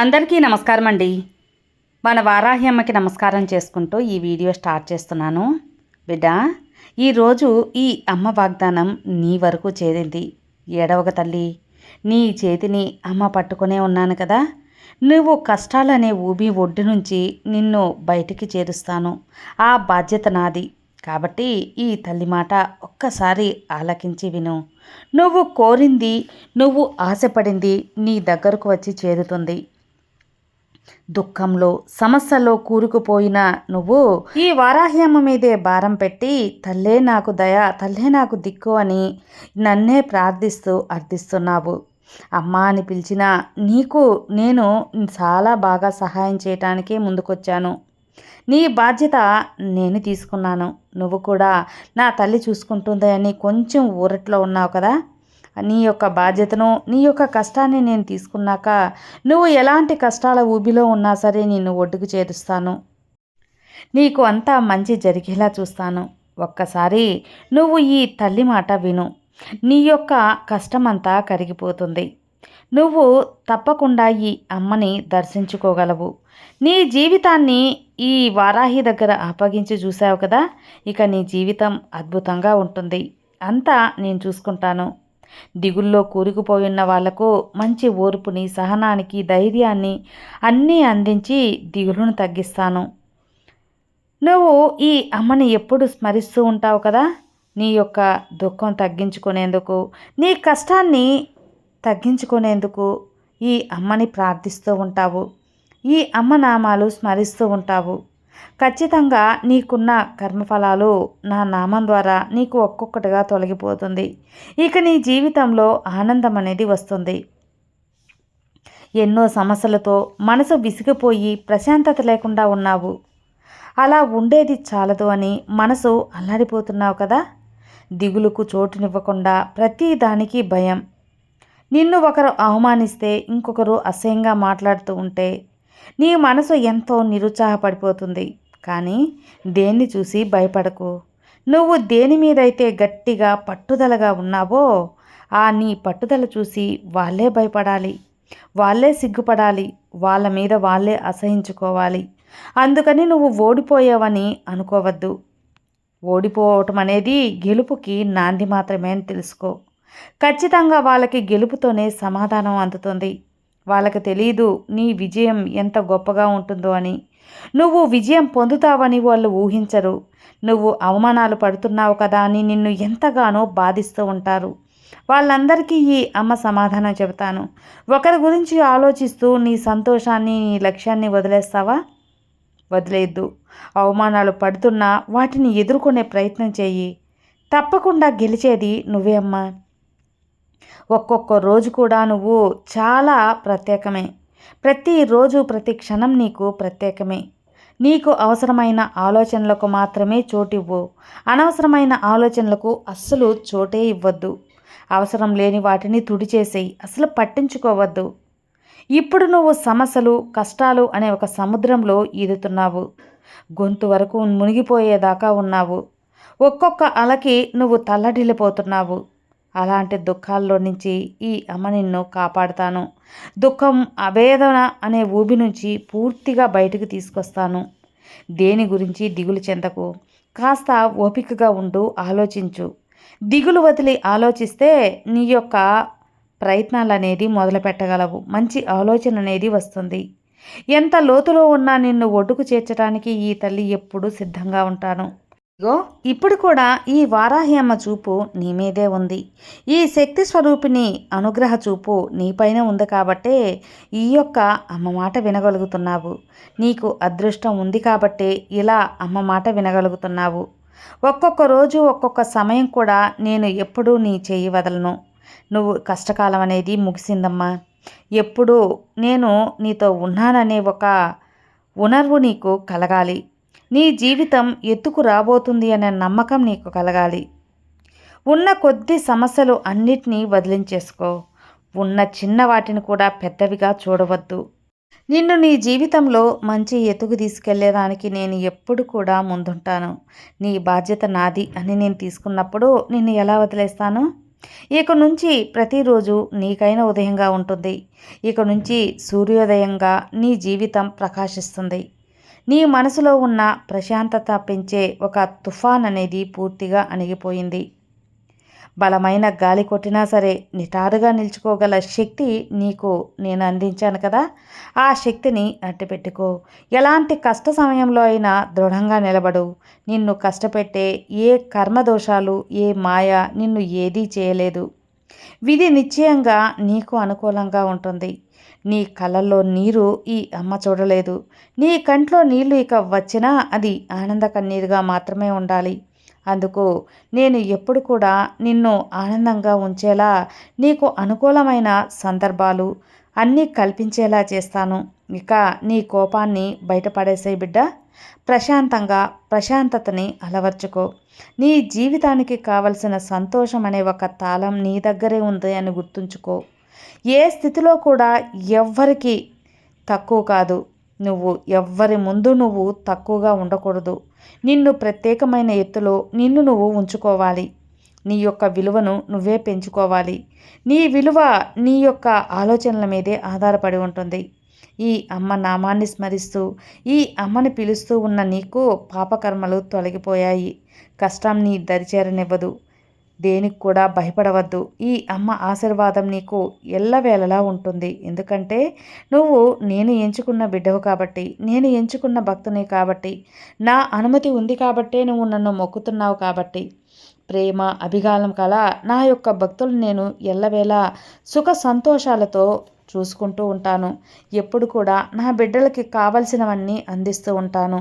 అందరికీ నమస్కారం అండి మన వారాహి అమ్మకి నమస్కారం చేసుకుంటూ ఈ వీడియో స్టార్ట్ చేస్తున్నాను. బిడ్డ ఈరోజు ఈ అమ్మ వాగ్దానం నీ వరకు చేరింది. ఏడవక తల్లి నీ చేతిని అమ్మ పట్టుకునే ఉన్నాను కదా. నువ్వు కష్టాలనే ఊబి ఒడ్డు నుంచి నిన్ను బయటికి చేరుస్తాను. ఆ బాధ్యత నాది. కాబట్టి ఈ తల్లి మాట ఒక్కసారి ఆలకించి విను. నువ్వు కోరింది నువ్వు ఆశపడింది నీ దగ్గరకు వచ్చి చేరుతుంది. దుఃఖంలో సమస్యలో కూరుకుపోయిన నువ్వు ఈ వారాహ్యమ్మ మీదే భారం పెట్టి తల్లే నాకు దయ తల్లే నాకు దిక్కు అని నన్నే ప్రార్థిస్తూ అర్థిస్తున్నావు. అమ్మా అని పిలిచిన నీకు నేను చాలా బాగా సహాయం చేయటానికే ముందుకొచ్చాను. నీ బాధ్యత నేను తీసుకున్నాను. నువ్వు కూడా నా తల్లి చూసుకుంటుంది అని కొంచెం ఊరట్లో ఉన్నావు కదా? నీ యొక్క బాధ్యతను నీ యొక్క కష్టాన్ని నేను తీసుకున్నాక నువ్వు ఎలాంటి కష్టాల ఊబిలో ఉన్నా సరే నిన్ను ఒడ్డుకు చేరుస్తాను. నీకు అంతా మంచి జరిగేలా చూస్తాను. ఒక్కసారి నువ్వు ఈ తల్లి మాట విను. నీ యొక్క కష్టమంతా కరిగిపోతుంది. నువ్వు తప్పకుండా ఈ అమ్మని దర్శించుకోగలవు. నీ జీవితాన్ని ఈ వారాహి దగ్గర అప్పగించి చూసావు కదా? ఇక నీ జీవితం అద్భుతంగా ఉంటుంది. అంతా నేను చూసుకుంటాను. దిగుల్లో కూరుకుపోయిన వాళ్ళకు మంచి ఓర్పుని సహనానికి ధైర్యాన్ని అన్నీ అందించి దిగులును తగ్గిస్తాను. నువ్వు ఈ అమ్మని ఎప్పుడు స్మరిస్తూ ఉంటావు కదా? నీ యొక్క దుఃఖం తగ్గించుకునేందుకు నీ కష్టాన్ని తగ్గించుకునేందుకు ఈ అమ్మని ప్రార్థిస్తూ ఉంటావు. ఈ అమ్మ నామాలు స్మరిస్తూ ఉంటావు. ఖచ్చితంగా నీకున్న కర్మఫలాలు నా నామం ద్వారా నీకు ఒక్కొక్కటిగా తొలగిపోతుంది. ఇక నీ జీవితంలో ఆనందం అనేది వస్తుంది. ఎన్నో సమస్యలతో మనసు విసిగిపోయి ప్రశాంతత లేకుండా ఉన్నావు. అలా ఉండేది చాలదు అని మనసు అల్లాడిపోతున్నావు కదా? దిగులుకు చోటునివ్వకుండా ప్రతి దానికి భయం. నిన్ను ఒకరు అవమానిస్తే ఇంకొకరు అసహ్యంగా మాట్లాడుతూ ఉంటే నీ మనసు ఎంతో నిరుత్సాహపడిపోతుంది. కానీ దేన్ని చూసి భయపడకు. నువ్వు దేని మీదైతే గట్టిగా పట్టుదలగా ఉన్నావో ఆ నీ పట్టుదల చూసి వాళ్ళే భయపడాలి. వాళ్ళే సిగ్గుపడాలి. వాళ్ళ మీద వాళ్ళే అసహించుకోవాలి. అందుకని నువ్వు ఓడిపోయావని అనుకోవద్దు. ఓడిపోవటం అనేది గెలుపుకి నాంది మాత్రమే అని తెలుసుకో. ఖచ్చితంగా వాళ్ళకి గెలుపుతోనే సమాధానం అందుతుంది. వాళ్ళకి తెలియదు నీ విజయం ఎంత గొప్పగా ఉంటుందో అని. నువ్వు విజయం పొందుతావని వాళ్ళు ఊహించరు. నువ్వు అవమానాలు పడుతున్నావు కదా అని నిన్ను ఎంతగానో బాధిస్తూ ఉంటారు. వాళ్ళందరికీ ఈ అమ్మ సమాధానం చెబుతాను. ఒకరి గురించి ఆలోచిస్తూ నీ సంతోషాన్ని నీ లక్ష్యాన్ని వదిలేస్తావా? వదిలేద్దు. అవమానాలు పడుతున్నా వాటిని ఎదుర్కొనే ప్రయత్నం చేయి తప్పకుండా గెలిచేది నువ్వే అమ్మా. ఒక్కొక్క రోజు కూడా నువ్వు చాలా ప్రత్యేకమే. ప్రతిరోజు ప్రతి క్షణం నీకు ప్రత్యేకమే. నీకు అవసరమైన ఆలోచనలకు మాత్రమే చోటివ్వు అనవసరమైన ఆలోచనలకు అస్సలు చోటే ఇవ్వద్దు. అవసరం లేని వాటిని తుడిచేసేయి అసలు పట్టించుకోవద్దు. ఇప్పుడు నువ్వు సమస్యలు కష్టాలు అనే ఒక సముద్రంలో ఈదుతున్నావు. గొంతు వరకు మునిగిపోయేదాకా ఉన్నావు. ఒక్కొక్క అలకి నువ్వు తల్లడిల్లిపోతున్నావు. అలాంటి దుఃఖాల్లో నుంచి ఈ అమ్మ నిన్ను కాపాడుతాను. దుఃఖం అవేదన అనే ఊబి నుంచి పూర్తిగా బయటకు తీసుకొస్తాను. దేని గురించి దిగులు చెందకు? కాస్త ఓపికగా ఉంటూ ఆలోచించు. దిగులు వదిలి ఆలోచిస్తే నీ యొక్క ప్రయత్నాలు అనేది మొదలు పెట్టగలవు మంచి ఆలోచన అనేది వస్తుంది. ఎంత లోతులో ఉన్నా నిన్ను ఒడ్డుకు చేర్చడానికి ఈ తల్లి ఎప్పుడూ సిద్ధంగా ఉంటాను. ఇగో ఇప్పుడు కూడా ఈ వారాహి అమ్మ చూపు నీ మీదే ఉంది. ఈ శక్తి స్వరూపిణి అనుగ్రహ చూపు నీపైన ఉంది కాబట్టే ఈ యొక్క అమ్మ మాట వినగలుగుతున్నావు. నీకు అదృష్టం ఉంది కాబట్టే ఇలా అమ్మ మాట వినగలుగుతున్నావు. ఒక్కొక్క రోజు ఒక్కొక్క సమయం కూడా నేను ఎప్పుడూ నీ చేయి వదలను. నువ్వు కష్టకాలం అనేది ముగిసిందమ్మా. ఎప్పుడూ నేను నీతో ఉన్నాననే ఒక ఉనర్వు నీకు కలగాలి. నీ జీవితం ఎత్తుకు రాబోతుంది అనే నమ్మకం నీకు కలగాలి. ఉన్న కొద్ది సమస్యలు అన్నిటినీ వదిలించేసుకో. ఉన్న చిన్న వాటిని కూడా పెద్దవిగా చూడవద్దు. నిన్ను నీ జీవితంలో మంచి ఎతుకు తీసుకెళ్ళేదానికి నేను ఎప్పుడు కూడా ముందుంటాను. నీ బాధ్యత నాది అని నేను తీసుకున్నప్పుడు నిన్ను ఎలా వదిలేస్తాను? ఇక నుంచి ప్రతిరోజు నీకైన ఉదయంగా ఉంటుంది. ఇక నుంచి సూర్యోదయంగా నీ జీవితం ప్రకాశిస్తుంది. నీ మనసులో ఉన్న ప్రశాంతత పెంచే ఒక తుఫాన్ అనేది పూర్తిగా అణిగిపోయింది. బలమైన గాలి కొట్టినా సరే నిటారుగా నిలుచుకోగల శక్తి నీకు నేను అందించాను కదా. ఆ శక్తిని అట్టిపెట్టుకో ఎలాంటి కష్ట సమయంలో అయినా దృఢంగా నిలబడు. నిన్ను కష్టపెట్టే ఏ కర్మదోషాలు ఏ మాయ నిన్ను ఏదీ చేయలేదు. విధి నిశ్చయంగా నీకు అనుకూలంగా ఉంటుంది. నీ కళ్ళల్లో నీరు ఈ అమ్మ చూడలేదు. నీ కంట్లో నీళ్ళు ఇక వచ్చినా అది ఆనంద కన్నీరుగా మాత్రమే ఉండాలి. అందుకు నేను ఎప్పుడు కూడా నిన్ను ఆనందంగా ఉంచేలా నీకు అనుకూలమైన సందర్భాలు అన్నీ కల్పించేలా చేస్తాను. ఇక నీ కోపాన్ని బయటపడేసే బిడ్డ. ప్రశాంతంగా ప్రశాంతతని అలవర్చుకో. నీ జీవితానికి కావలసిన సంతోషం అనే ఒక తాళం నీ దగ్గరే ఉంది అని గుర్తుంచుకో. ఏ స్థితిలో కూడా ఎవ్వరికి తక్కువ కాదు. నువ్వు ఎవ్వరి ముందు నువ్వు తక్కువగా ఉండకూడదు. నిన్ను ప్రత్యేకమైన ఎత్తులో నిన్ను నువ్వు ఉంచుకోవాలి. నీ యొక్క విలువను నువ్వే పెంచుకోవాలి. నీ విలువ నీ యొక్క ఆలోచనల మీదే ఆధారపడి ఉంటుంది. ఈ అమ్మ నామాన్ని స్మరిస్తూ ఈ అమ్మని పిలుస్తూ ఉన్న నీకు పాపకర్మలు తొలగిపోయాయి. కష్టం నీ దరిచేరనివ్వదు దేనికి కూడా భయపడవద్దు. ఈ అమ్మ ఆశీర్వాదం నీకు ఎల్లవేళలా ఉంటుంది. ఎందుకంటే నువ్వు నేను ఎంచుకున్న బిడ్డవు కాబట్టి నేను ఎంచుకున్న భక్తుని కాబట్టి నా అనుమతి ఉంది కాబట్టే నువ్వు నన్ను మొక్కుతున్నావు కాబట్టి ప్రేమ అభిగాలం కల నా యొక్క భక్తులు నేను ఎల్లవేళ సుఖ సంతోషాలతో చూసుకుంటూ ఉంటాను. ఎప్పుడు కూడా నా బిడ్డలకి కావలసినవన్నీ అందిస్తూ ఉంటాను.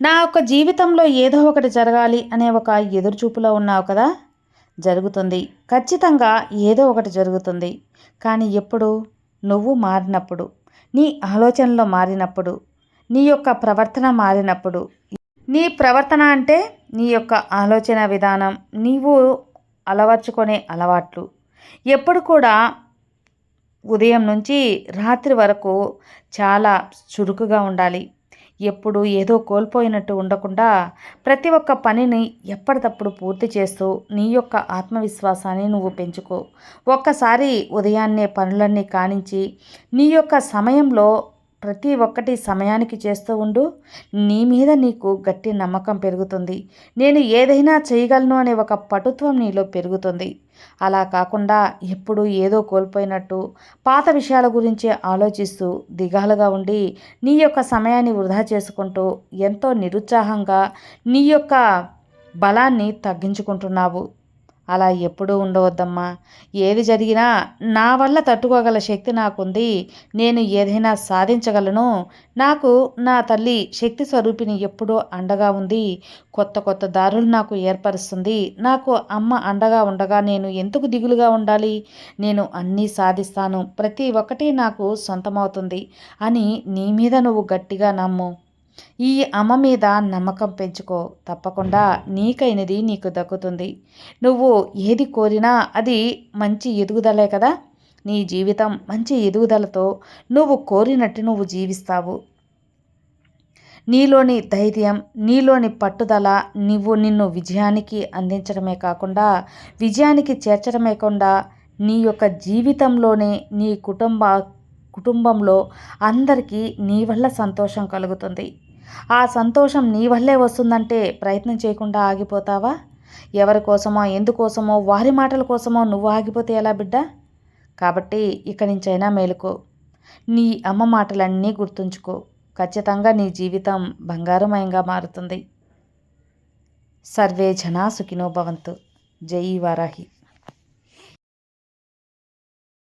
నా యొక్క జీవితంలో ఏదో ఒకటి జరగాలి అనే ఒక ఎదురుచూపులో ఉన్నావు కదా? జరుగుతుంది. ఖచ్చితంగా ఏదో ఒకటి జరుగుతుంది. కానీ ఎప్పుడు? నువ్వు మారినప్పుడు. నీ ఆలోచనలో మారినప్పుడు. నీ యొక్క ప్రవర్తన మారినప్పుడు. నీ ప్రవర్తన అంటే నీ యొక్క ఆలోచన విధానం. నీవు అలవర్చుకునే అలవాట్లు. ఎప్పుడు కూడా ఉదయం నుంచి రాత్రి వరకు చాలా చురుకుగా ఉండాలి. ఎప్పుడు ఏదో కోల్పోయినట్టు ఉండకుండా ప్రతి ఒక్క పనిని ఎప్పటికప్పుడు పూర్తి చేస్తూ నీ యొక్క ఆత్మవిశ్వాసాన్ని నువ్వు పెంచుకో. ఒక్కసారి ఉదయాన్నే పనులన్నీ కానించి నీ యొక్క సమయంలో ప్రతి ఒక్కటి సమయానికి చేస్తూ ఉండు. నీ మీద నీకు గట్టి నమ్మకం పెరుగుతుంది. నేను ఏదైనా చేయగలను అనే ఒక పటుత్వం నీలో పెరుగుతుంది. అలా కాకుండా ఎప్పుడు ఏదో కోల్పోయినట్టు పాత విషయాల గురించి ఆలోచిస్తూ దిగాలుగా ఉండి నీ యొక్క సమయాన్ని వృధా చేసుకుంటూ ఎంతో నిరుత్సాహంగా నీ యొక్క బలాన్ని తగ్గించుకుంటున్నావు. అలా ఎప్పుడూ ఉండవద్దమ్మా. ఏది జరిగినా నా వల్ల తట్టుకోగల శక్తి నాకుంది. నేను ఏదైనా సాధించగలను. నాకు నా తల్లి శక్తి స్వరూపిణి ఎప్పుడూ అండగా ఉంది. కొత్త కొత్త దారులు నాకు ఏర్పరుస్తుంది. నాకు అమ్మ అండగా ఉండగా నేను ఎందుకు దిగులుగా ఉండాలి? నేను అన్నీ సాధిస్తాను. ప్రతి ఒక్కటి నాకు సొంతమవుతుంది అని నీ మీద నువ్వు గట్టిగా నమ్ము. ఈ అమ్మ మీద నమ్మకం పెంచుకో. తప్పకుండా నీకైనది నీకు దక్కుతుంది. నువ్వు ఏది కోరినా అది మంచి ఎదుగుదలే కదా. నీ జీవితం మంచి ఎదుగుదలతో నువ్వు కోరినట్టు నువ్వు జీవిస్తావు. నీలోని ధైర్యం నీలోని పట్టుదల నువ్వు నిన్ను విజయానికి అందించడమే కాకుండా విజయానికి చేర్చడమే కాకుండా నీ యొక్క జీవితంలోనే నీ కుటుంబ కుటుంబంలో అందరికీ నీ వల్ల సంతోషం కలుగుతుంది. ఆ సంతోషం నీ వల్లే వస్తుందంటే ప్రయత్నం చేయకుండా ఆగిపోతావా? ఎవరి కోసమో ఎందుకోసమో వారి మాటల కోసమో నువ్వు ఆగిపోతే ఎలా బిడ్డ? కాబట్టి ఇక్కడి నుంచైనా మేలుకో. నీ అమ్మ మాటలన్నీ గుర్తుంచుకో. ఖచ్చితంగా నీ జీవితం బంగారుమయంగా మారుతుంది. సర్వే జనా సుఖినో భవంతు. జై వారాహి.